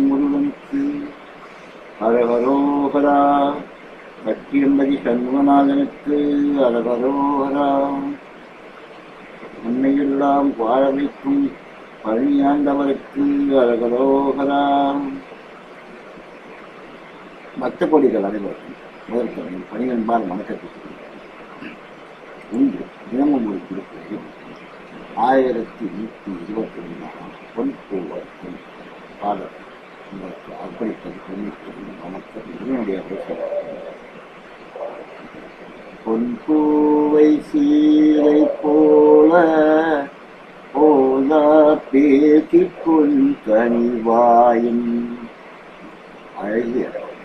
முருகனுக்கு ஹரஹரோஹரா சத்தியம்பதி சண்முகநாதனுக்கு அரவரோகரா உன்னையெல்லாம் வாழ வைக்கும் பழனியாண்டவருக்கு ஹரஹரோஹரா மற்ற கொடிகள் அனைவருக்கும் முதற்கவனை பணிவன்பால் வணக்கத்துக்கு ஒன்று தினமும் ஒரு திருப்பதி ஆயிரத்தி நூற்றி இருபத்தி ஒன்றாம் பொன் பூவர்க்கும் பாடல் உங்களுக்கு அர்ப்பணிப்பது தொண்ணூற்றி வணக்கம் இதனுடைய பொன் பூவை சீரை போல போதா பேசி பொன் கனிவாயும் அழகிய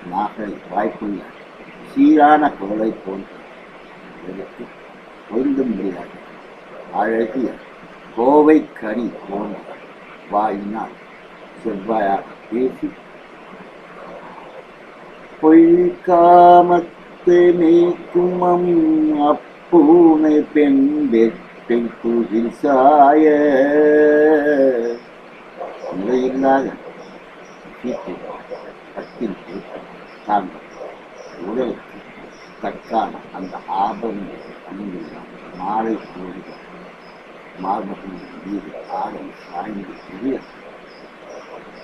நாகை வாய்ப்புள்ள சீரான குரலை போன்ற எனக்கு பொருந்தும் முடியாது அழகிய கோவை கனி போன்ற வாயினால் செவ்வாயாக பேசி பொய்காமத்து நீக்கும் அப்பூனை பெண் வெட்டை துகில் சாய. முறையில்லாத சீட்டு தாங்கள் உடலுக்கு தற்கான அந்த ஆபரணம் அணிந்துள்ளார் மாலை கூறுகிறார் மார்பகம் மீது ஆடம் சாய்ந்து புதிய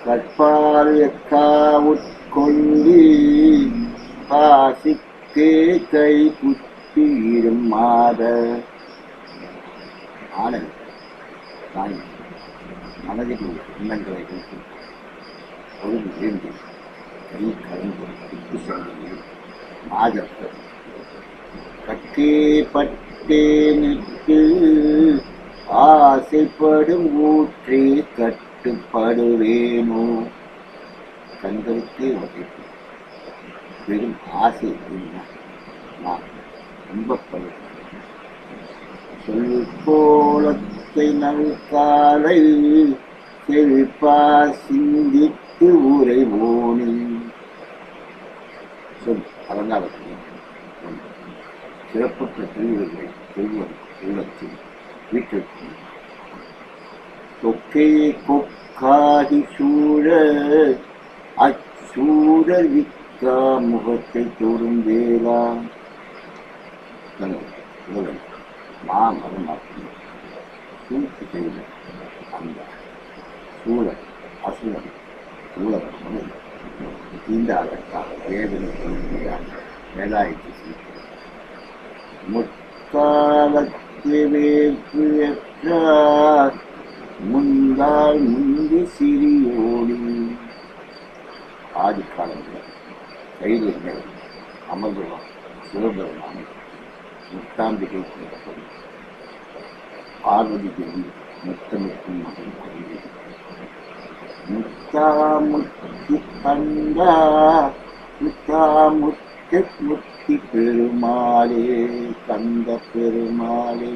கற்பால் பாசிக்கே கை குத்தி மாத ஆடல் தாய் மனதில் உள்ள எண்ணங்களை வைத்து பொழுது விழுந்து கை கலந்து குத்து செல்வது மாதர்கள் கட்டே ஆசைப்படும் ஊற்றே கட்டுப்படுவேனோ? கண்களுக்கே வகைப்பு பெரும் ஆசை நான் நம்பப்படுவேன் சொல் கோலத்தை நல்காலை செழிப்பா சிந்தித்து உரைவோனின் சொல் அலங்காரத்தில் சிறப்புற்ற திருவிழை செல்வம் உள்ளத்தில் வீட்டிற்கு தொக்கே கொக்காதி சூழ அச்சூழல் விக்கா முகத்தை தொடும் வேளா. உலகம் சூழ்ச்சி செய்த அந்த சூழல் அசுரன் உலகம் தீண்டாதற்காக வேதனை சொல்கிறார் வேலாயத்தை செய்கிறார் வேற்று எற்றார் முந்தாள் முந்து சிறியோடி. ஆதி காலங்கள் கைதிகள் அமர்ந்துள்ளார் சிவபெருமான் முத்தாம்பிகை கூறப்படும் பார்வதி தேவி முத்தமிக்கும் மகன் கொண்டு முத்தாமுத்தி கண்டா முத்தாமுத்து முத்தி பெருமாளே கந்த பெருமாளே.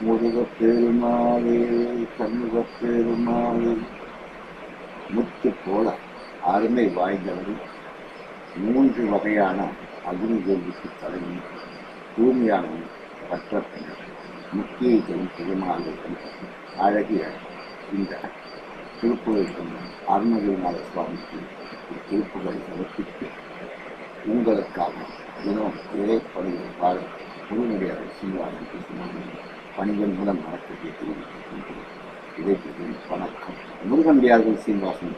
முருகப் பெருமாளே கண்முக பெருமாளே. முத்து போல அருமை வாய்ந்தவரும் மூன்று வகையான அக்னி தேவிக்கு தலைமை தூய்மையானவன் பற்றப்பினர் முக்கிய தரும் பெருமாளுடன் அழகிய இந்த திருப்புகழ் அருணகிரிநாத சுவாமிக்கு திருப்புகளை சமர்ப்பித்து உங்களுக்காக தினம் இறைப்படையில் பாடல் பாட முழுமையாக சீவாரம் பேசினாங்க பணிகள் மூலம் நடக்கக்கூடிய இதைக்கு வணக்கம். முருகனுடையார்கள் சீனிவாசன்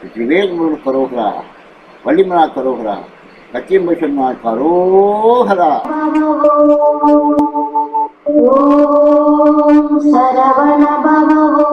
வெற்றிவேல் முருகன் கரோகரா வள்ளிமலா கரோகரா லட்சியம்பை சொன்னால் சரவண பகவோ